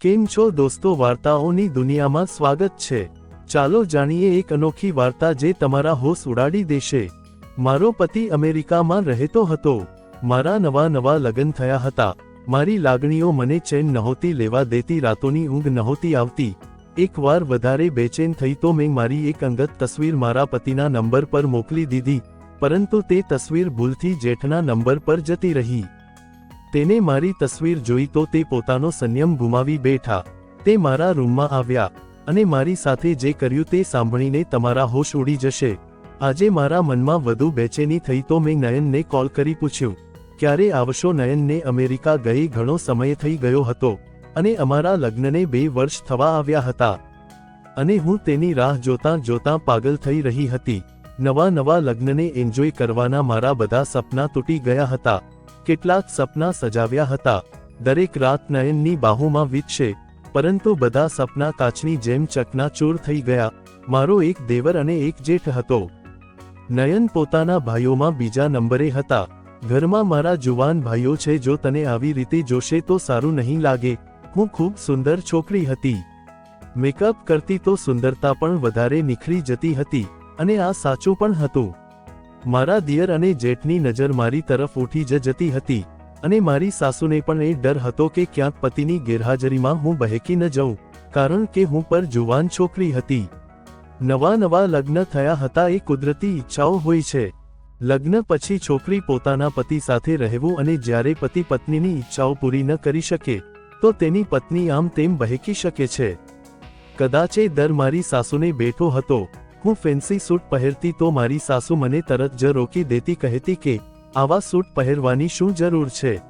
કેમ છો દોસ્તો વાર્તાઓની દુનિયામાં સ્વાગત છે. ચાલો જાણીએ એક અનોખી વાર્તા જે તમારા હોશ ઉડાડી દેશે. મારો પતિ અમેરિકામાં રહેતો હતો. મારા નવા નવા લગ્ન થયા હતા. મારી લાગણીઓ મને ચેન નહોતી લેવા દેતી, રાતોની ઊંઘ નહોતી આવતી. એકવાર વધારે બેચેન થઈ તો મેં મારી એક અંગત તસવીર મારા પતિના નંબર પર મોકલી દીધી, પરંતુ તે તસવીર ભૂલથી જેઠના નંબર પર જતી રહી. તેને મારી તસવીર જોઈ તો તે પોતાનો સંયમ ગુમાવી બેઠા. તે મારા રૂમમાં આવ્યા અને મારી સાથે જે કર્યું તે સાંભળીને તમારા હોશ ઉડી જશે. આજે મારા મનમાં વધુ બેચેની થઈ તો મેં નયનને કોલ કરી પૂછ્યું, ક્યારે આવશો નયનને અમેરિકા? ગઈ ઘણો સમય થઈ ગયો હતો અને અમારા લગ્નને બે વર્ષ થવા આવ્યા હતા. અને હું તેની રાહ જોતાં જોતાં પાગલ થઈ રહી હતી. નવા નવા લગ્નને એન્જોય કરવાના મારા બધા સપના તૂટી ગયા હતા. કેટલાક સપના સજાવ્યા હતા. દરેક રાત નયનની બાહુમાં વીતશે. પરંતુ બધા સપના કાચની જેમ ચકનાચૂર થઈ ગયા. મારો એક દેવર અને એક જેઠ હતો. નયન પોતાના ભાઈઓમાં બીજા નંબરે હતા. ઘરમાં મારા જુવાન ભાઈઓ છે જો તને આવી રીતે જોશે તો સારું નહીં લાગે. હું ખૂબ સુંદર છોકરી હતી. મેકઅપ કરતી તો સુંદરતા પણ વધારે નિખરી જતી હતી. અને આ સાચું પણ હતું. મારા દિયર અને જેઠની નજર મારી તરફ ઉઠી જ જતી હતી અને મારી સાસુને પણ એ ડર હતો કે ક્યાંક પતિની ગેરહાજરીમાં હું બહેકી ન જઉં, કારણ કે હું પર જુવાન છોકરી હતી. નવા નવા લગ્ન થયા હતા એ કુદરતી ઈચ્છાઓ હોય છે. લગ્ન પછી છોકરી પોતાના પતિ સાથે રહેવું અને જ્યારે પતિ પત્નીની ઈચ્છાઓ પૂરી ન કરી શકે, તો તેની પત્ની આમ તેમ બહેકી શકે છે. કદાચે દર મારી સાસુને બેઠો હતો હું ફેન્સી સૂટ પહેરતી તો મારી સાસુ મને તરત જ રોકી દેતી કહેતી કે, આવા સૂટ પહેરવાની શું જરૂર છે?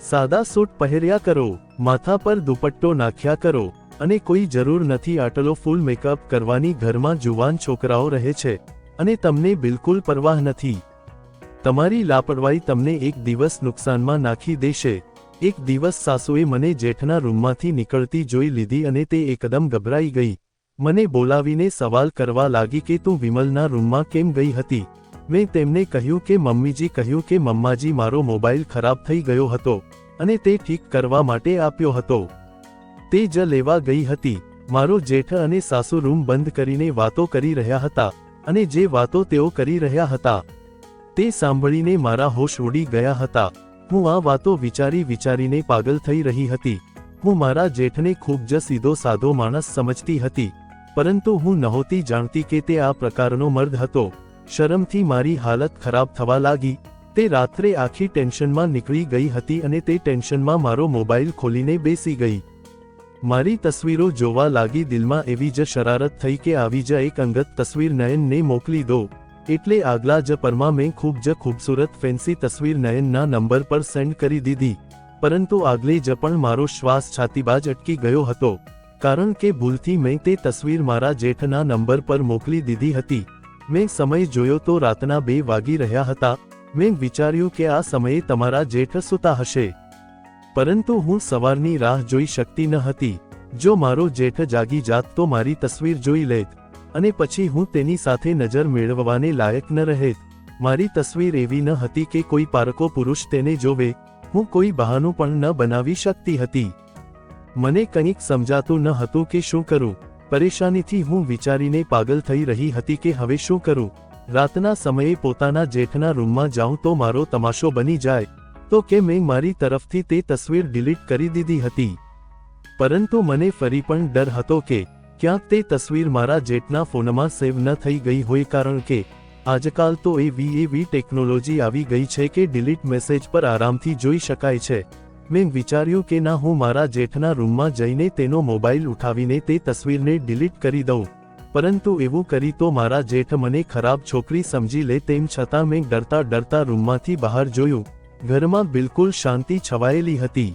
સાદા સૂટ પહેર્યા કરો, માથા પર દુપટ્ટો નાખ્યા કરો, અને કોઈ જરૂર નથી આટલો ફૂલ મેકઅપ કરવાની ઘરમાં જુવાન છોકરાઓ રહે છે, અને તમને બિલકુલ પરવાહ નથી. તમારી લાપરવાહી તમને એક દિવસ નુકસાનમાં નાખી દેશે. એક દિવસ સાસુએ મને જેઠના રૂમમાંથી નીકળતી જોઈ લીધી અને તે એકદમ ગભરાઈ ગઈ. મને બોલાવીને સવાલ કરવા લાગી કે તું વિમલના રૂમમાં કેમ ગઈ હતી? મેં તેમને કહ્યું કે મમ્મીજી કહ્યું કે મમ્માજી મારો મોબાઈલ ખરાબ થઈ ગયો હતો અને તે ઠીક કરવા માટે આપ્યો હતો. તે જ લેવા ગઈ હતી. મારો જેઠ અને સાસુ રૂમ બંધ કરીને વાતો કરી રહ્યા હતા અને જે વાતો તેઓ કરી રહ્યા હતા તે સાંભળીને મારા હોશ ઉડી ગયા હતા. હું આ વાતો વિચારી વિચારીને પાગલ થઈ રહી હતી. હું મારા જેઠને ખૂબ જ સીધો સાધો માણસ સમજતી હતી. પરંતુ હું નહોતી જાણતી કે તે આ પ્રકારનો મર્દ હતો. શરમથી મારી હાલત ખરાબ થવા લાગી. તે રાત્રે આખી ટેન્શનમાં નીકળી ગઈ હતી અને તે ટેન્શનમાં મારો મોબાઈલ ખોલીને બેસી ગઈ. મારી તસવીરો જોવા લાગી દિલમાં એવી જ શરારત થઈ કે આવી જ એક અંગત તસવીર નયનને મોકલી દો. એટલે આગલા જ પરમાં મેં ખૂબ જ ખૂબસૂરત ફેન્સી તસવીર નયનના નંબર પર સેન્ડ કરી દીધી. પરંતુ આગલે જ પણ મારો શ્વાસ છાતીબાજ અટકી ગયો હતો. કારણ કે ભૂલથી મેં તે તસવીર મારા જેઠના નંબર પર મોકલી દીધી હતી. મેં સમય જોયો તો રાતના બે વાગી રહ્યા હતા. મેં વિચાર્યું કે આ સમયે તમારા જેઠ સૂતા હશે. પરંતુ હું સવારની રાહ જોઈ શકતી ન હતી. જો મારો જેઠ જાગી જાત તો મારી તસવીર જોઈ લેત. અને પછી હું તેની સાથે નજર મેળવવાને લાયક ન રહેત. મારી તસવીર એવી ન હતી કે કોઈ પારકો પુરુષ તેને જોવે. હું કોઈ બહાનું પણ ન બનાવી શકતી હતી. મને કંઈક સમજાતું ન હતું કે શું કરું. પરેશાનીથી હું વિચારીને પાગલ થઈ રહી હતી કે હવે શું કરું. રાતના સમયે પોતાના જેઠના રૂમમાં જાઉં તો મારો તમાશો બની જાય. તો કે મેં મારી તરફથી તે તસવીર ડિલીટ કરી દીધી હતી. પરંતુ મને ફરી પણ ડર હતો કે ક્યાંક તે તસવીર મારા જેટના ફોનમાં સેવ ન થઈ ગઈ હોય કારણ કે આજકાલ તો એવી એવી ટેકનોલોજી આવી ગઈ છે કે ડિલીટ મેસેજ પર આરામથી જોઈ શકાય છે. મેં વિચાર્યું કે ના, હું મારા જેઠના રૂમમાં જઈને તેનો મોબાઈલ ઉઠાવીને તે તસવીરને ડિલીટ કરી દઉં. પરંતુ એવું કરી તો મારા જેઠ મને ખરાબ છોકરી સમજી લે તેમ છતાં મેં ડરતા ડરતા રૂમમાંથી બહાર જોયું. ઘરમાં બિલકુલ શાંતિ છવાયેલી હતી.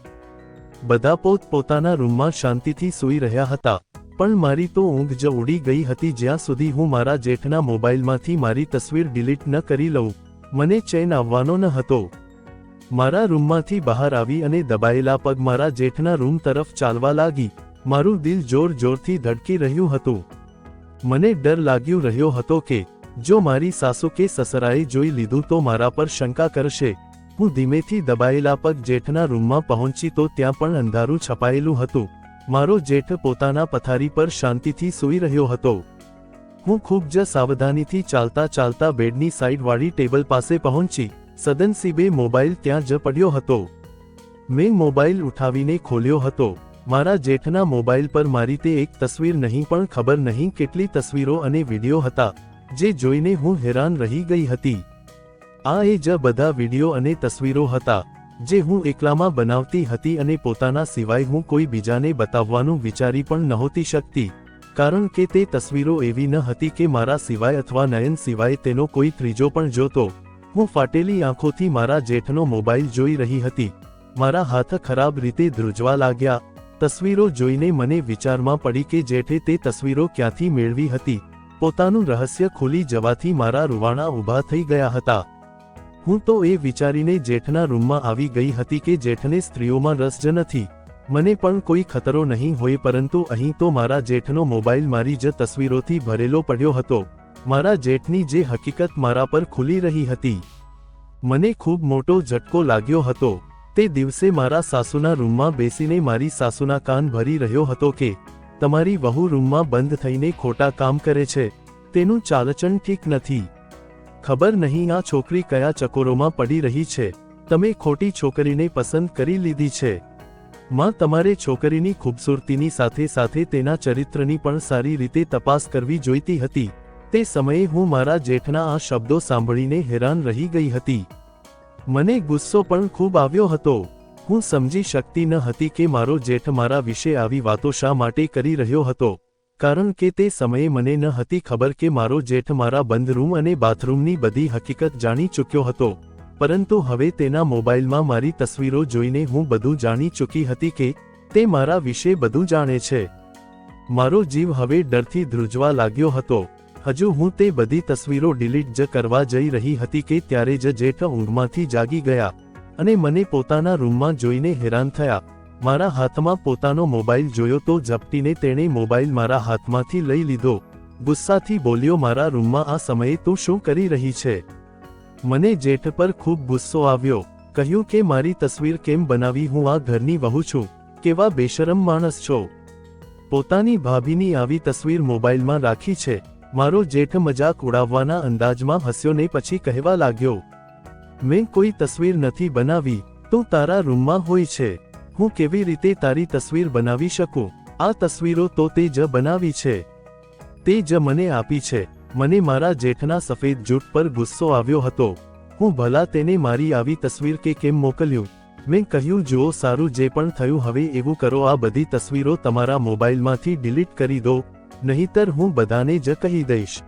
બધા પોત પોતાના રૂમમાં શાંતિથી સૂઈ રહ્યા હતા. પણ મારી તો ઊંઘ જ ઉડી ગઈ હતી જ્યાં સુધી હું મારા જેઠના મોબાઈલમાંથી મારી તસવીર ડિલીટ ન કરી લઉં. મને ચેન આવવાનો ન હતો. મારા રૂમમાંથી બહાર આવી અને દબાયેલા પગ મારા જેઠના રૂમ તરફ ચાલવા લાગી. મારું દિલ જોર જોરથી ધડકી રહ્યું હતું. મને ડર લાગ્યું રહ્યો હતો કે, જો મારી સાસુ કે સસરાએ જોઈ લીધું તો મારા પર શંકા કરશે. હું ધીમેથી દબાયેલા પગ જેઠના રૂમમાં પહોંચી તો ત્યાં પણ અંધારું છપાયેલું હતું. મારો જેઠ પોતાના પથારી પર શાંતિથી સૂઈ રહ્યો હતો. હું ખૂબ જ સાવધાનીથી ચાલતા ચાલતા બેડની સાઈડવાળી ટેબલ પાસે પહોંચી. સદનસીબે મોબાઈલ ત્યાં જ પડ્યો હતો. મેં મોબાઈલ ઉઠાવીને ખોલ્યો હતો. મારા જેઠના મોબાઈલ પર મારી તે એક તસવીર નહીં પણ ખબર નહીં કેટલી તસવીરો અને વીડિયો હતા, જે જોઈને હું હેરાન રહી ગઈ હતી. આ એ જ બધા વીડિયો અને તસવીરો હતા, જે હું એકલામાં બનાવતી હતી અને પોતાના સિવાય હું કોઈ બીજાને બતાવવાનું વિચારી પણ નહોતી શકતી, કારણ કે તે તસવીરો એવી ન હતી કે મારા સિવાય અથવા નયન સિવાય તેનો કોઈ ત્રીજો પણ જોતો. હું ફાટેલી આંખોથી મારા જેઠનો મોબાઈલ જોઈ રહી હતી. મારા હાથ ખરાબ રીતે ધ્રુજવા લાગ્યા. તસવીરો જોઈને મને વિચારમાં પડી કે જેઠે તે તસવીરો ક્યાંથી મેળવી હતી. પોતાનું રહસ્ય ખુલી જવાથી મારા રૂવાણા ઊભા થઈ ગયા હતા. હું તો એ વિચારીને જેઠના રૂમમાં આવી ગઈ હતી કે જેઠને સ્ત્રીઓમાં રસ જ નથી. મને પણ કોઈ ખતરો નહીં હોય પરંતુ અહીં તો મારા જેઠનો મોબાઈલ મારી જ તસવીરોથી ભરેલો પડ્યો હતો. મારા જેઠની જે હકીકત મારા પર ખુલી રહી હતી. મને ખૂબ મોટો ઝટકો લાગ્યો હતો. તે દિવસે મારા સાસુના રૂમમાં બેસીને મારી સાસુના કાન ભરી રહ્યો હતો કે, તમારી વહુ રૂમમાં બંધ થઈને ખોટા કામ કરે છે. તેનું ચાલચણ ઠીક નથી. ખબર નહીં આ છોકરી કયા ચકોરોમાં પડી રહી છે. તમે ખોટી છોકરીને પસંદ કરી લીધી છે. માં તમારે છોકરીની ખૂબસૂરતીની સાથે સાથે તેના ચરિત્રની પણ સારી રીતે તપાસ કરવી જોઈતી હતી. તે સમયે હું મારા જેઠના આ શબ્દો સાંભળીને હેરાન રહી ગઈ હતી. મને ગુસ્સો પણ ખૂબ આવ્યો હતો. હું સમજી શકતી ન હતી કે મારો જેઠ મારા વિશે આવી વાતો શા માટે કરી રહ્યો હતો. કારણ કે તે સમયે મને ન હતી ખબર કે મારો જેઠ મારા બંધ રૂમ અને બાથરૂમની બધી હકીકત જાણી ચૂક્યો હતો. પરંતુ હવે તેના મોબાઈલમાં મારી તસવીરો જોઈને હું બધું જાણી ચૂકી હતી કે તે મારા વિશે બધું જાણે છે. મારો જીવ હવે ડરથી ધ્રુજવા લાગ્યો હતો. હજુ હું તે બધી તસવીરો ડિલીટ જ કરવા જઈ રહી હતી કે ત્યારે જ જેઠ ઊંઘમાંથી જાગી ગયા અને મને પોતાના રૂમમાં જોઈને હેરાન થયા. મારા હાથમાં પોતાનો મોબાઈલ જોયો તો ઝપટીને તેણે મોબાઈલ મારા હાથમાંથી લઈ લીધો. ગુસ્સાથી બોલ્યો, મારા રૂમમાં આ સમયે તું શું કરી રહી છે? મને જેઠ પર ખૂબ ગુસ્સો આવ્યો. કહ્યું કે, મારી તસવીર કેમ બનાવી? હું આ ઘરની વહુ છું. કેવા બેશરમ માણસ છો. પોતાની ભાભીની આવી તસવીર મોબાઈલમાં રાખી છે. મારો જેઠ મજાક ઉડાવવાના અંદાજમાં હસ્યો ને પછી કહેવા લાગ્યો, મેં કોઈ તસવીર નથી બનાવી, તું તારા રૂમમાં હોય છે. હું કેવી રીતે તારી તસવીર બનાવી શકું? આ તસવીરો તો તે જ બનાવી છે. તે જ મને આપી છે. મને મારા જેઠના સફેદ જૂઠ પર ગુસ્સો આવ્યો હતો. હું ભલા તેને મારી આવી તસવીર કે કેમ મોકલ્યું? મેં કહ્યું, જુઓ, સારું, જે પણ થયું, હવે એવું કરો. આ બધી તસવીરો તમારા મોબાઈલમાંથી ડિલીટ કરી દો. નહીતર હું બધાને જ કહી દઈશ.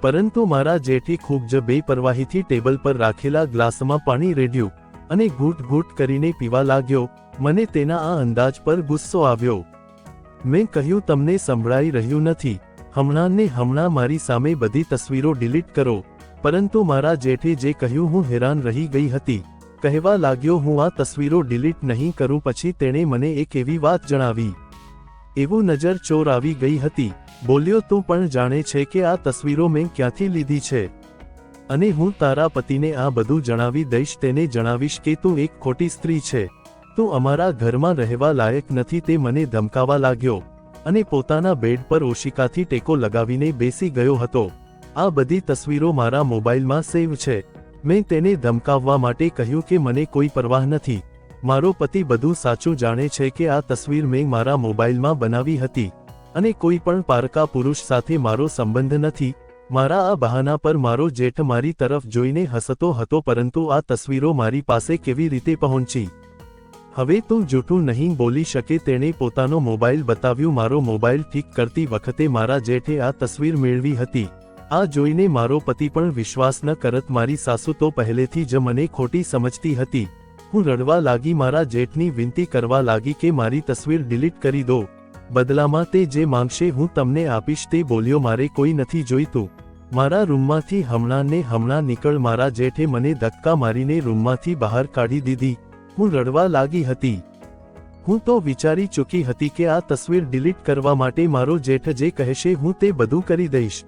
પરંતુ મારા જેઠી ખૂબ જ બેપરવાહીથી ટેબલ પર રાખેલા ગ્લાસમાં પાણી રેડ્યું અને ઘૂંટ ઘૂંટ કરીને પીવા લાગ્યો. મને તેના આ અંદાજ પર ગુસ્સો આવ્યો. મેં કહ્યું, તમને સંભળાઈ રહ્યું નથી. હમણાં ને હમણાં મારી સામે બધી તસવીરો ડિલીટ કરો. પરંતુ મારા જેઠે જે કહ્યું, હું હેરાન રહી ગઈ હતી. કહેવા લાગ્યો, હું આ તસવીરો ડિલીટ નહીં કરું. પછી તેણે મને એક એવી વાત જણાવી. એવું નજર ચોર આવી ગઈ હતી. બોલ્યો, તું પણ જાણે છે કે આ તસવીરો મેં ક્યાંથી લીધી છે? અને હું તારા પતિને આ બધું જણાવી દઈશ, તેને જણાવીશ કે તું એક ખોટી સ્ત્રી છે. તું અમારા ઘરમાં રહેવા લાયક નથી. તે મને ધમકાવા લાગ્યો અને પોતાના બેડ પર ઓશિકાથી ટેકો લગાવીને બેસી ગયો હતો. આ બધી તસવીરો મારા મોબાઈલમાં સેવ છે. મેં તેને ધમકાવવા માટે કહ્યું કે મને કોઈ પરવાહ નથી. મારો પતિ બધું સાચું જાણે છે કે આ તસવીર મેં મારા મોબાઈલમાં બનાવી હતી. અને કોઈ પણ પારકા પુરુષ સાથે મારો સંબંધ નથી. મારા આ બહાના પર મારો જેઠ મારી તરફ જોઈને હસતો હતો પરંતુ આ તસવીરો મારી પાસે કેવી રીતે પહોંચી? હવે તું જૂઠું નહીં બોલી શકે તેણે પોતાનો મોબાઈલ બતાવ્યું. મારો મોબાઈલ ઠીક કરતી વખતે મારા જેઠે આ તસવીર મેળવી હતી. આ જોઈને મારો પતિ પણ વિશ્વાસ ન કરત. મારી સાસુ તો પહેલેથી જ મને ખોટી સમજતી હતી. હું રડવા લાગી, મારા જેઠની વિનંતી કરવા લાગી કે મારી તસવીર ડિલીટ કરી દો. બદલામાં તે જે માંગશે હું તમને આપીશ તે બોલ્યો, મારે કોઈ નથી જોઈતું. મારા રૂમમાંથી હમણાં ને હમણાં નીકળ, મારા જેઠે મને ધક્કા મારીને રૂમમાંથી બહાર કાઢી દીધી. હું રડવા લાગી હતી. હું તો વિચારી ચૂકી હતી કે આ તસવીર ડિલીટ કરવા માટે મારો જેઠ જે કહેશે હું તે બધું કરી દઈશ.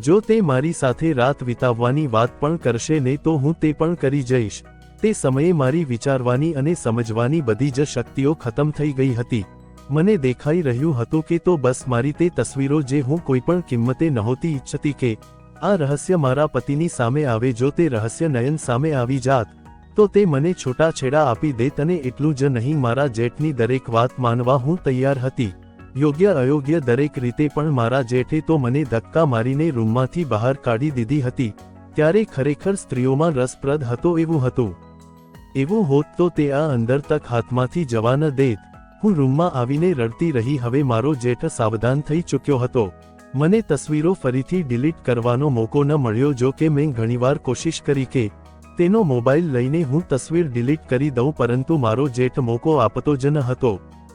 જો તે મારી સાથે રાત વિતાવવાની વાત પણ કરશે ને તો હું તે પણ કરી જઈશ. તે સમયે મારી વિચારવાની અને સમજવાની બધી જ શક્તિઓ ખતમ થઈ ગઈ હતી. મને દેખાઈ રહ્યું હતું કે તો બસ મારી તે તસવીરો જે હું કોઈપણ કિંમતે નહોતી ઈચ્છતી કે, આ રહસ્ય મારા પતિની સામે આવે જો તે રહસ્ય નયન સામે આવી જાત, તો તે મને છૂટાછેડા આપી દે તને એટલું જ નહીં મારા જેઠની દરેક વાત માનવા હું તૈયાર હતી. યોગ્ય અયોગ્ય દરેક રીતે પણ મારા જેઠે તો મને ધક્કા મારીને રૂમમાંથી બહાર કાઢી દીધી હતી. ત્યારે ખરેખર સ્ત્રીઓમાં રસપ્રદ હતો એવું હતું. એવું હોત તો તે આ અંદર તક હાથમાંથી જવા ન દેત. હું રૂમમાં આવીને રડતી રહી, હવે મારો જેઠ સાવધાન થઈ ચૂક્યો હતો. મને તસવીરો ફરીથી ડિલીટ કરવાનો મોકો ન મળ્યો, જો કે મેં ઘણીવાર કોશિશ કરી કે તેનો મોબાઈલ લઈને હું તસવીર ડિલીટ કરી દઉં, પરંતુ મારો જેઠ મોકો આપતો જ ન હતો.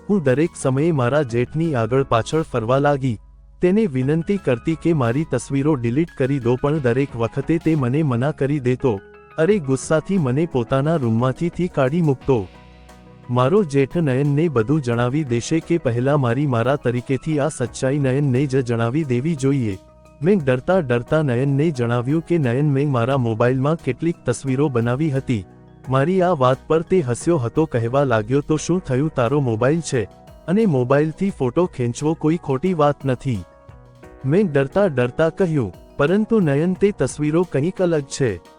હું દરેક સમયે મારા જેઠની આગળ પાછળ ફરવા લાગી. તેને વિનંતી કરતી કે મારી તસવીરો ડિલીટ કરી દો, પણ દરેક વખતે તે મને મના કરી દેતો. અરે ગુસ્સાથી મને પોતાના રૂમમાંથી થી કાઢી મૂકતો. મારો જેઠ નયનને બધું જણાવી દેશે કે પહેલા મારી મારા તરીકેથી આ સચ્ચાઈ નયનને જ જણાવી દેવી જોઈએ. મેં ડરતા ડરતા નયનને જણાવ્યું કે નયન મેં મારા મોબાઈલમાં કેટલીક તસવીરો બનાવી હતી. મારી આ વાત પર તે હસ્યો હતો કહેવા લાગ્યો તો શું થયું તારો મોબાઈલ છે? અને મોબાઈલથી ફોટો ખેંચવો કોઈ ખોટી વાત નથી. મેં ડરતા ડરતા કહ્યું, પરંતુ નયન તે તસવીરો કંઈક અલગ છે.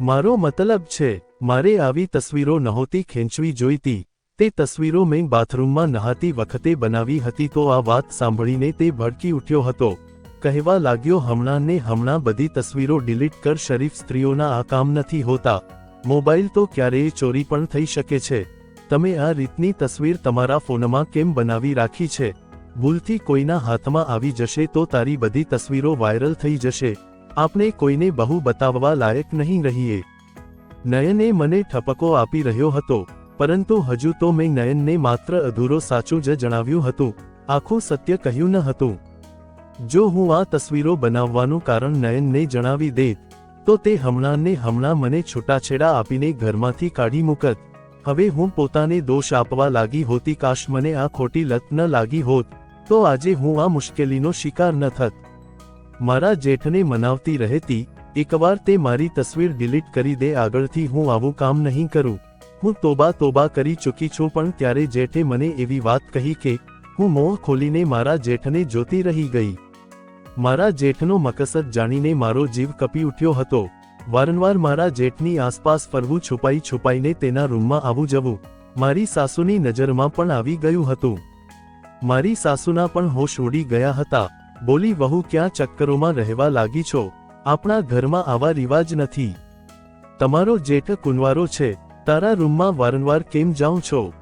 મારો મતલબ છે, મારે આવી તસવીરો નહોતી ખેંચવી જોઈતી. તે તસવીરો મેં બાથરૂમમાં નહાતી વખતે બનાવી હતી તો આ વાત સાંભળીને તે ભડકી ઉઠ્યો હતો. કહેવા લાગ્યો, હમણાં ને હમણાં બધી તસવીરો ડિલીટ કર શરીફ સ્ત્રીઓના આ કામ નથી હોતા. મોબાઈલ તો ક્યારેય ચોરી પણ થઈ શકે છે. તમે આ રીતની તસવીર તમારા ફોનમાં કેમ બનાવી રાખી છે? ભૂલથી કોઈના હાથમાં આવી જશે તો તારી બધી તસવીરો વાયરલ થઈ જશે. આપણે કોઈને બહુ બતાવવા લાયક નહીં રહીએ. નયને મને ઠપકો આપી રહ્યો હતો, પરંતુ હજુ તો મેં નયનને માત્ર અધૂરો સાચું જ જણાવ્યું હતું, આખું સત્ય કહ્યું ન હતું. જો હું આ તસવીરો બનાવવાનું કારણ નયનને જણાવી દેત, તો તે હમણાં ને હમણાં મને છૂટાછેડા આપીને ઘરમાંથી કાઢી મૂકત. હવે હું પોતાને દોષ આપવા લાગી હોતી કાશ મને આ ખોટી લત ન લાગી હોત, તો આજે હું આ મુશ્કેલીનો શિકાર ન થત. મારા જેઠને મનાવતી રહેતી, એકવાર તે મારી તસવીર ડિલીટ કરી દે, આગળથી હું આવું કામ નહીં કરું. હું તોબા તોબા કરી ચૂકી છું, પણ ત્યારે જેઠે મને એવી વાત કહી કે, હું મોં ખોલીને મારા જેઠને જોતી રહી ગઈ. મારા જેઠનો મકસદ જાણીને મારો જીવ કપી ઉઠ્યો હતો. વારંવાર મારા જેઠની આસપાસ ફરવું, છુપાઈ છુપાઈને તેના રૂમમાં આવું જવું. મારી સાસુની નજરમાં પણ આવી ગયું હતું. મારી સાસુના પણ હોશ ઉડી ગયા હતા. બોલી, વહુ, ક્યાં ચક્કરોમાં રહેવા લાગી છો? આપણા ઘરમાં આવા રિવાજ નથી. તમારો જેઠ કુંવારો છે. તારા રૂમમાં વારંવાર કેમ જાઉં છો?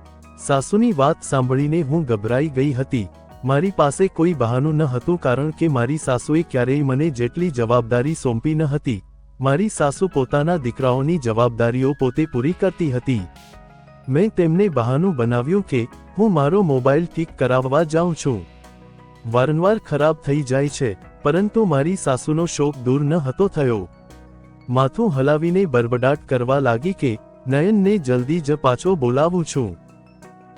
સાસુની વાત સાંભળીને હું ગભરાઈ ગઈ હતી. મારી પાસે કોઈ બહાનું ન હતું કારણ કે મારી સાસુએ ક્યારેય મને જેટલી જવાબદારી સોંપી ન હતી. મારી સાસુ પોતાના દીકરાઓની જવાબદારીઓ પોતે પૂરી કરતી હતી. મેં તેમને બહાનું બનાવ્યું કે હું મારો મોબાઈલ ઠીક કરાવવા જાઉં છું. વારંવાર ખરાબ થઈ જાય છે, પરંતુ મારી સાસુનો શોક દૂર ન હતો થયો. માથું હલાવીને બરબડાટ કરવા લાગી કે, નયનને જલ્દી જ પાછો બોલાવું છું.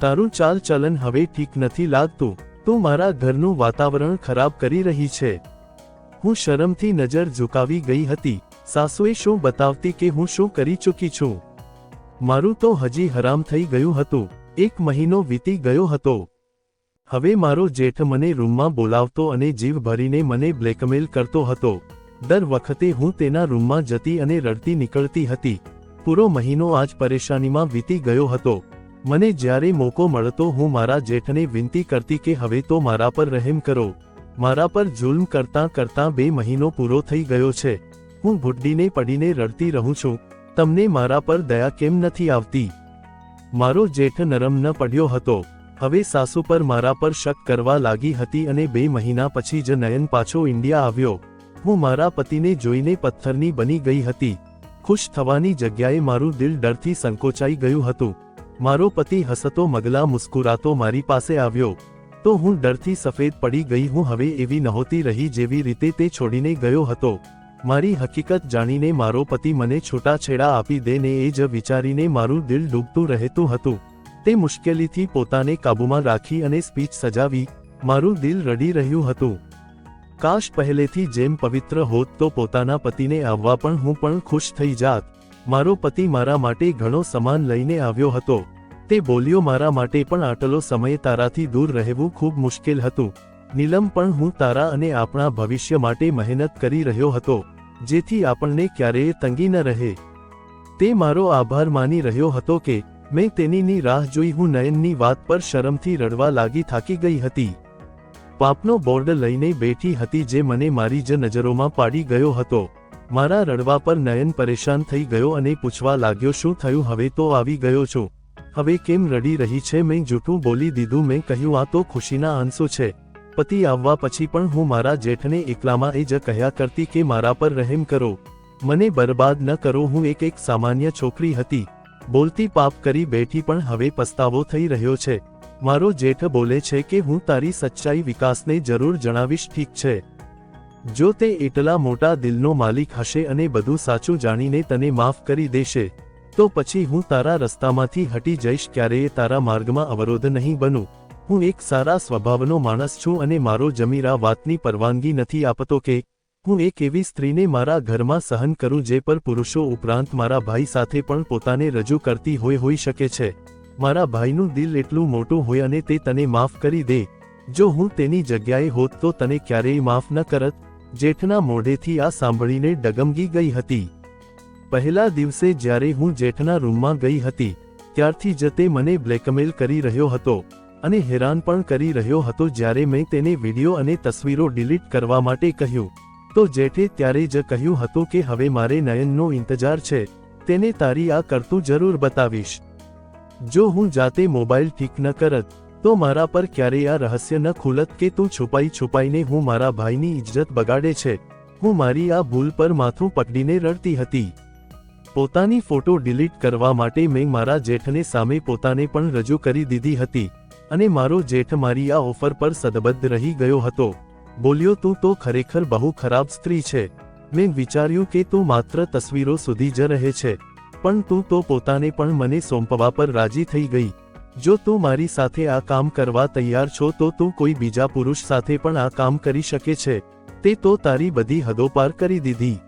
તારું ચાલ ચલન હવે ઠીક નથી લાગતું. તું મારા ઘરનું વાતાવરણ ખરાબ કરી રહી છે. હું શરમથી નજર ઝુકાવી ગઈ હતી. સાસુએ શું બતાવતી કે હું શું કરી ચૂકી છું? મારું તો હજી હરામ થઈ ગયું હતું. એક મહિનો વીતી ગયો હતો. હવે મારો જેઠ મને રૂમમાં બોલાવતો અને જીવ ભરીને મને બ્લેકમેલ કરતો હતો. દર વખતે હું તેના રૂમમાં જતી અને રડતી નીકળતી હતી. પૂરો મહિનો આજ પરેશાનીમાં વીતી ગયો હતો. મને જ્યારે મોકો મળતો હું મારા જેઠને વિનંતી કરતી કે હવે તો મારા પર રહેમ કરો. મારા પર જુલ્મ કરતાં કરતાં બે મહિનો પૂરો થઈ ગયો છે. હું ભૂડીને પડીને રડતી રહું છું. તમને મારા પર દયા કેમ નથી આવતી? મારો જેઠ નરમ ન પડ્યો હતો. હવે સાસુ પર મારા પર શક કરવા લાગી હતી અને બે મહિના પછી જ નયન પાછો ઇન્ડિયા આવ્યો. હું મારા પતિને જોઈને પથ્થરની બની ગઈ હતી. ખુશ થવાની જગ્યાએ મારું દિલ ડરથી સંકોચાઈ ગયું હતું. મારો પતિ હસતો મગલા મુસ્કુરાતો મારી પાસે આવ્યો. તો હું ડરથી સફેદ પડી ગઈ હું હવે એવી નહોતી રહી જેવી રીતે તે છોડીને ગયો હતો. મારી હકીકત જાણીને મારો પતિ મને છૂટાછેડા આપી દે ને એ જ વિચારીને મારું દિલ ડૂબતું રહેતું હતું. તે મુશ્કેલીથી પોતાને કાબૂમાં રાખી અને સ્પીચ સજાવી, મારું દિલ રડી રહ્યું હતું. કાશ પહેલેથી જેમ પવિત્ર હોત તો પોતાના પતિને આવવા પણ હું પણ ખુશ થઈ જાત. મારો પતિ મારા માટે ઘણો સમાન લઈને આવ્યો હતો. તે બોલ્યો, મારા માટે પણ આટલો સમય તારાથી દૂર રહેવું ખૂબ મુશ્કેલ હતું. નીલમ પણ હું તારા અને આપણા ભવિષ્ય માટે મહેનત કરી રહ્યો હતો, જેથી આપણને ક્યારેય તંગી ન રહે તે મારો આભાર માની રહ્યો હતો કે મેં તેનીની રાહ જોઈ હું નયનની વાત પર શરમથી રડવા લાગી થાકી ગઈ હતી. પાપનો બોર્ડ લઈને બેઠી હતી જે મને મારી જ નજરોમાં પાડી ગયો હતો. મારા રડવા પર નયન પરેશાન થઈ ગયો અને પૂછવા લાગ્યો, શું થયું? હવે તો આવી ગયો છું. હવે કેમ રડી રહી છે? મેં જૂઠું બોલી દીધું. મેં કહ્યું, આ તો ખુશીના આંસુ છે. પતિ આવવા પછી પણ હું મારા જેઠને એકલામાં એ જ કહ્યા કરતી કે મારા પર રહેમ કરો. મને બરબાદ ન કરો. હું એક એક સામાન્ય છોકરી હતી. બોલતી પાપ કરી બેઠી પણ હવે પસ્તાવો થઈ રહ્યો છે. મારો જેઠ બોલે છે કે હું તારી સચ્ચાઈ વિકાસને જરૂર જણાવીશ, ઠીક છે. જો તે એટલા મોટા દિલનો માલિક હશે અને બધું સાચું જાણીને તને માફ કરી દેશે, તો પછી હું તારા રસ્તામાંથી હટી જઈશ, ક્યારેય તારા માર્ગમાં અવરોધ નહીં બનું. હું એક સારા સ્વભાવનો માણસ છું અને મારો જમીરા વાતની પરવાનગી નથી આપતો કે હું એક એવી સ્ત્રીને મારા ઘરમાં સહન કરું જે પર પુરુષો ઉપરાંત મારા ભાઈ સાથે પણ પોતાને રજૂ કરતી હોય હોઈ શકે છે. મારા ભાઈનું દિલ એટલું મોટું હોય અને તે તને માફ કરી દે. જો હું તેની જગ્યાએ હોત તો તને ક્યારેય માફ ન કરત. જેઠના મોઢેથી આ સાંભળીને ડગમગી ગઈ હતી. પહેલા દિવસે જ્યારે હું જેઠના રૂમમાં ગઈ હતી, ત્યારથી જ તે મને બ્લેકમેલ કરી રહ્યો હતો અને હેરાન પણ કરી રહ્યો હતો જ્યારે મેં તેને વીડિયો અને તસવીરો ડિલીટ કરવા માટે કહ્યું. તો જેઠે ત્યારે જ કહ્યું હતું કે હવે મારે નયનનો ઇંતજાર છે, તેને તારી આ કરતું જરૂર બતાવીશ. જો હું જાતે મોબાઈલ ઠીક ન કરત, તો મારા પર ક્યારેય આ રહસ્ય ન ખુલત કે તું છુપાઈ છુપાઈને હું મારા ભાઈની ઇજ્જત બગાડે છે. હું મારી આ ભૂલ પર માથું પકડીને રડતી હતી. પોતાની ફોટો ડિલીટ કરવા માટે મેં મારા જેઠને સામે પોતાને પણ રજૂ કરી દીધી હતી, અને મારો જેઠ મારી આ ઓફર પર સદબદ્ધ રહી ગયો હતો. બોલ્યો, તું તો ખરેખર બહુ ખરાબ સ્ત્રી છે. મેં વિચાર્યું કે તું માત્ર તસવીરો સુધી જ રહે છે, પણ તું તો પોતાને પણ મને સોંપવા પર રાજી થઈ ગઈ. જો તું મારી સાથે આ કામ કરવા તૈયાર છો, તો તું કોઈ બીજા પુરુષ સાથે પણ આ કામ કરી શકે છે. તે તો તારી બધી હદો પાર કરી દીધી.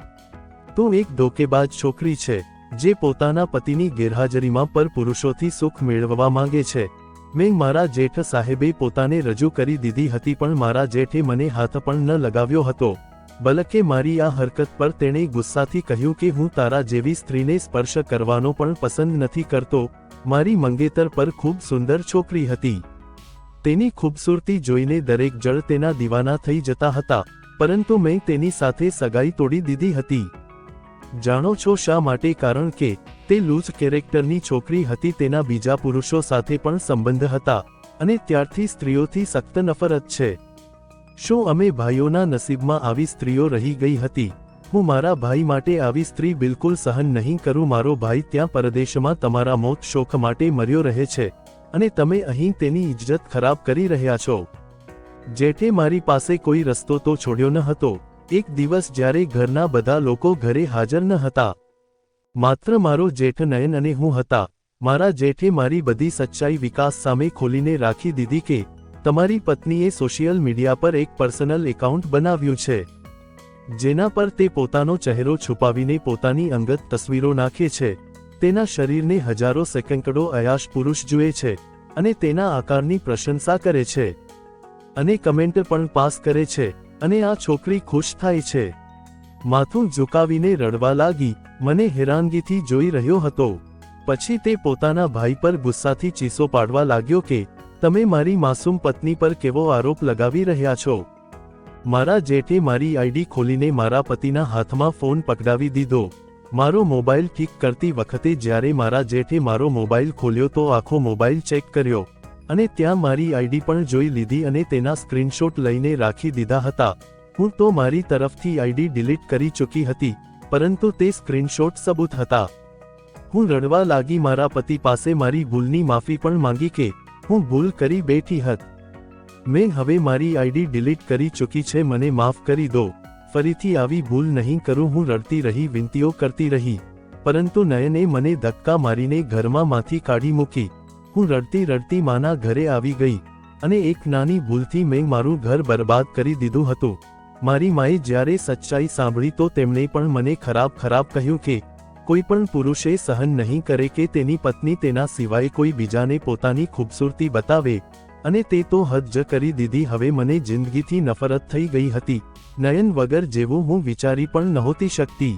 તું એક ધોકેબાજ છોકરી છે, જે પોતાના પતિની ગેરહાજરીમાં પર પુરુષોથી સુખ મેળવવા માંગે છે. મેં મારા જેઠ સાહેબે પોતાને રજૂ કરી દીધી હતી પણ મારા જેઠે મને હાથ પણ ન લગાવ્યો હતો. બલકે મારી આ હરકત પર તેણે ગુસ્સાથી કહ્યું કે હું તારા જેવી સ્ત્રીને સ્પર્શ કરવાનો પણ પસંદ નથી કરતો. મારી મંગેતર પર ખૂબ સુંદર છોકરી હતી. તેની ખૂબસૂરતી જોઈને દરેક જળ તેના દીવાના થઈ જતા હતા, પરંતુ મેં તેની સાથે સગાઈ તોડી દીધી હતી. જાણો છો શા માટે? કારણ કે, તે લૂઝ કેરેક્ટરની છોકરી હતી, તેના બીજા પુરુષો સાથે પણ સંબંધ હતા, અને ત્યારથી સ્ત્રીઓથી સખ્ત નફરત છે. શું અમે ભાઈઓના નસીબમાં આવી સ્ત્રીઓ રહી ગઈ હતી? હું મારા ભાઈ માટે આવી સ્ત્રી બિલકુલ સહન નહીં કરું, મારો ભાઈ ત્યાં પરદેશમાં તમારા મોત શોખ માટે મર્યો રહે છે, અને તમે અહીં તેની ઇજ્જત ખરાબ કરી રહ્યા છો. જેઠે મારી પાસે કોઈ રસ્તો તો છોડ્યો ન હતો. એક દિવસ જ્યારે ઘરના બધા લોકો ઘરે હાજર ન હતા, માત્ર મારો જેઠ નયન અને હું હતા, મારા જેઠે મારી બધી સચ્ચાઈ વિકાસ સામે ખોલીને રાખી દીધી કે, તમારી પત્નીએ સોશિયલ મીડિયા પર એક પર્સનલ એકાઉન્ટ બનાવ્યું છે, જેના પર તે પોતાનો ચહેરો છુપાવીને પોતાની અંગત તસવીરો નાખે છે, તેના શરીરને હજારો સેકન્ડો અયાશ પુરુષ જુએ છે, અને તેના આકારની પ્રશંસા કરે છે, અને કમેન્ટ પણ પાસ કરે છે. અને આ છોકરી ખુશ થાય છે. માથું ઝુકાવીને રડવા લાગી, મને હેરાનગીથી જોઈ રહ્યો હતો. પછી તે પોતાના ભાઈ પર ગુસ્સાથી ચીસો પાડવા લાગ્યો કે, તમે મારી માસૂમ પત્ની પર કેવો આરોપ લગાવી રહ્યા છો? મારા જેઠે મારી આઈડી ખોલીને મારા પતિના હાથમાં ફોન પકડાવી દીધો. મારો મોબાઈલ ઠીક કરતી વખતે જ્યારે મારા જેઠે મારો મોબાઈલ ખોલ્યો તો આખો મોબાઈલ ચેક કર્યો. અને ત્યાં મારી આઈડી પણ જોઈ લીધી અને તેના સ્ક્રીનશોટ લઈને રાખી દીધા હતા. હું તો મારી તરફથી આઈડી ડિલીટ કરી ચૂકી હતી, પરંતુ તે સ્ક્રીનશોટ સબૂત હતા. હું રડવા લાગી મારા પતિ પાસે મારી ભૂલની માફી પણ માંગી કે, હું ભૂલ કરી બેઠી હત. મેં હવે મારી આઈડી ડિલીટ કરી ચૂકી છે, મને માફ કરી દો. ફરીથી આવી ભૂલ નહીં કરું, હું રડતી રહી, વિનંતીઓ કરતી રહી. પરંતુ નયને મને ધક્કા મારીને ઘરમાં માંથી કાઢી મૂકી. હું રડતી રડતી માના ઘરે આવી ગઈ અને એક નાની ભૂલથી મેં મારું ઘર બરબાદ કરી દીધું હતું. મારી માએ જ્યારે સચ્ચાઈ સાંભળી તો તેમણે પણ મને ખરાબ ખરાબ કહ્યું કે, કોઈ પણ પુરુષે સહન નહીં કરે કે તેની પત્ની તેના સિવાય કોઈ બીજાને પોતાની ખૂબસૂરતી બતાવે, અને તે તો હદ જ કરી દીધી. હવે મને જિંદગીથી નફરત થઈ ગઈ હતી. નયન વગર જેવું હું વિચારી પણ નહોતી શકતી.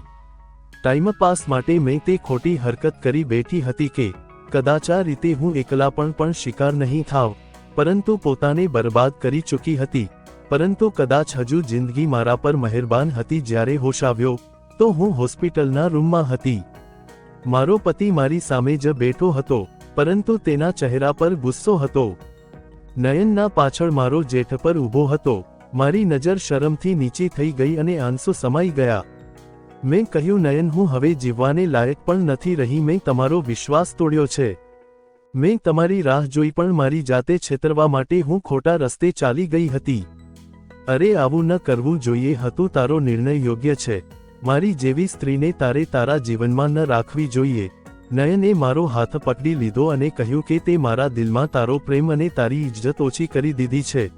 ટાઈમ પાસ માટે મેં તે ખોટી હરકત કરી બેઠી હતી કે કદાચ આ રીતે હું એકલાપણ પણ શિકાર નહીં થાવ. પરંતુ પોતાને બરબાદ કરી ચૂકી હતી. પરંતુ કદાચ હજુ જિંદગી મારા પર મહેરબાન હતી જ્યારે હોશ આવ્યો, તો હું હોસ્પિટલના રૂમમાં હતી. મારો પતિ મારી સામે જ બેઠો હતો, પરંતુ તેના ચહેરા પર ગુસ્સો હતો. નયનના પાછળ મારો જેઠ પર ઊભો હતો. મારી નજર શરમથી નીચી થઈ ગઈ અને આંસુ સમાઈ ગયા. મેં કહ્યું, નયન, હું હવે જીવવાને લાયક પણ નથી રહી. મેં તમારો વિશ્વાસ તોડ્યો છે. મેં તમારી રાહ જોઈ પણ મારી જાતે છેતરવા માટે હું ખોટા રસ્તે ચાલી ગઈ હતી. અરે, આવું ન કરવું જોઈએ. હતું તારો નિર્ણય યોગ્ય છે. મારી જેવી સ્ત્રીને તારે તારા જીવનમાં ન રાખવી જોઈએ. નયને મારો હાથ પકડી લીધો અને કહ્યું કે તે મારા દિલમાં તારો પ્રેમ અને તારી ઇજ્જત ઓછી કરી દીધી છે.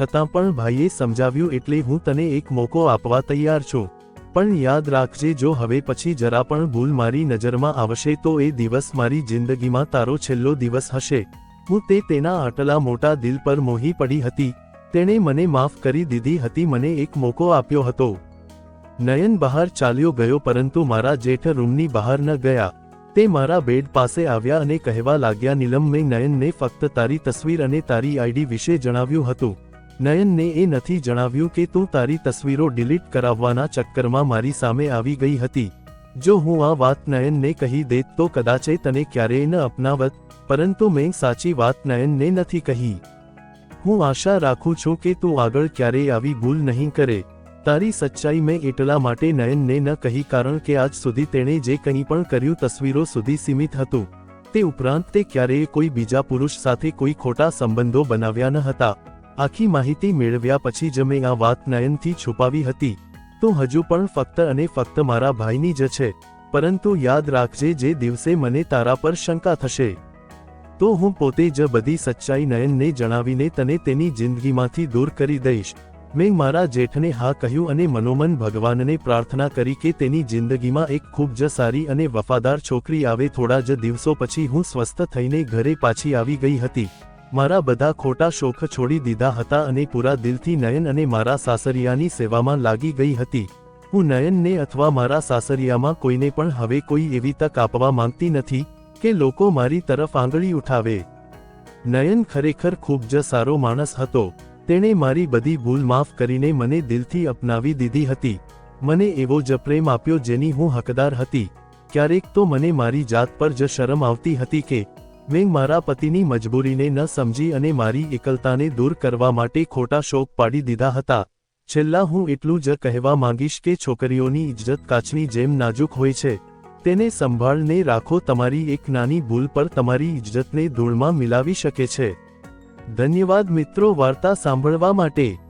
છતાં પણ ભાઈએ સમજાવ્યું, એટલે હું તને એક મોકો આપવા તૈયાર છું. પણ યાદ રાખજે, જો હવે પછી જરા પણ ભૂલ મારી નજરમાં આવશે, તો એ દિવસ મારી જિંદગીમાં તારો છેલ્લો દિવસ હશે. હું તે તેના આટલા મોટા દિલ પર મોહી પડી હતી. તેણે મને માફ કરી દીધી હતી, મને એક મોકો આપ્યો હતો. નયન બહાર ચાલ્યો ગયો, પરંતુ મારા જેઠ રૂમની બહાર ન ગયા. તે મારા બેડ પાસે આવ્યા અને કહેવા લાગ્યા, નીલમ, મેં નયનને ફક્ત તારી તસવીર અને તારી આઈડી વિશે જણાવ્યું હતું. નયનને એ નથી જણાવ્યું કે તું તારી તસવીરો ડિલીટ કરાવવાના ચક્કરમાં મારી સામે આવી ગઈ હતી. જો હું આ વાત નયનને કહી દેત તો કદાચે તને ક્યારેય ન અપનાવત, પરંતુ મેં સાચી વાત નયનને નથી કહી. હું આશા રાખું છું કે તું આગળ ક્યારેય આવી ભૂલ નહીં કરે. તારી સચ્ચાઈ મેં એટલા માટે નયનને ન કહી કારણ કે આજ સુધી તેણે જે કંઈ પણ કર્યું તસવીરો સુધી સીમિત હતું. તે ઉપરાંત તે ક્યારેય કોઈ બીજા પુરુષ સાથે કોઈ ખોટા સંબંધો બનાવ્યા ન હતા. આખી માહિતી મેળવ્યા પછી જ મેં આ વાત નયનથી છુપાવી હતી. તો હજુ પણ ફક્ત અને ફક્ત મારા ભાઈની જ છે. પરંતુ યાદ રાખજે જે દિવસે મને તારા પર શંકા થશે. તો હું પોતે જ બધી સચ્ચાઈ નયનને જણાવીને તને તેની જિંદગીમાંથી દૂર કરી દઈશ. મેં મારા જેઠને હા કહ્યું અને મનોમન ભગવાનને પ્રાર્થના કરી કે તેની જિંદગીમાં એક ખૂબ જ સારી અને વફાદાર છોકરી આવે થોડા જ દિવસો પછી હું સ્વસ્થ થઈને ઘરે પાછી આવી ગઈ હતી. મારા બધા ખોટા શોખ છોડી દીધા હતા અને પૂરા દિલથી નયન અને મારા સાસરિયાની સેવામાં લાગી ગઈ હતી. હું નયનને અથવા મારા સાસરિયામાં કોઈને પણ હવે કોઈ એવી તક આપવા માંગતી નથી કે લોકો મારી તરફ આંગળી ઉઠાવે. નયન ખરેખર ખૂબ જ સારો માણસ હતો. તેણે મારી બધી ભૂલ માફ કરીને મને દિલથી અપનાવી દીધી હતી. મને એવો જ પ્રેમ આપ્યો જેની હું હકદાર હતી. ક્યારેક તો મને મારી જાત પર જ શરમ આવતી હતી કે મેં મારા પતિની મજબૂરીને ન સમજી અને મારી એકલતાને દૂર કરવા માટે ખોટા શોક પાડી દીધા હતા. છેલ્લા હું એટલું જ કહેવા માંગીશ કે છોકરીઓની ઇજ્જત કાચની જેમ નાજુક હોય છે. તેને સંભાળને રાખો, તમારી એક નાની ભૂલ પર તમારી ઇજ્જતને ધૂળમાં મિલાવી શકે છે. ધન્યવાદ મિત્રો, વાર્તા સાંભળવા માટે.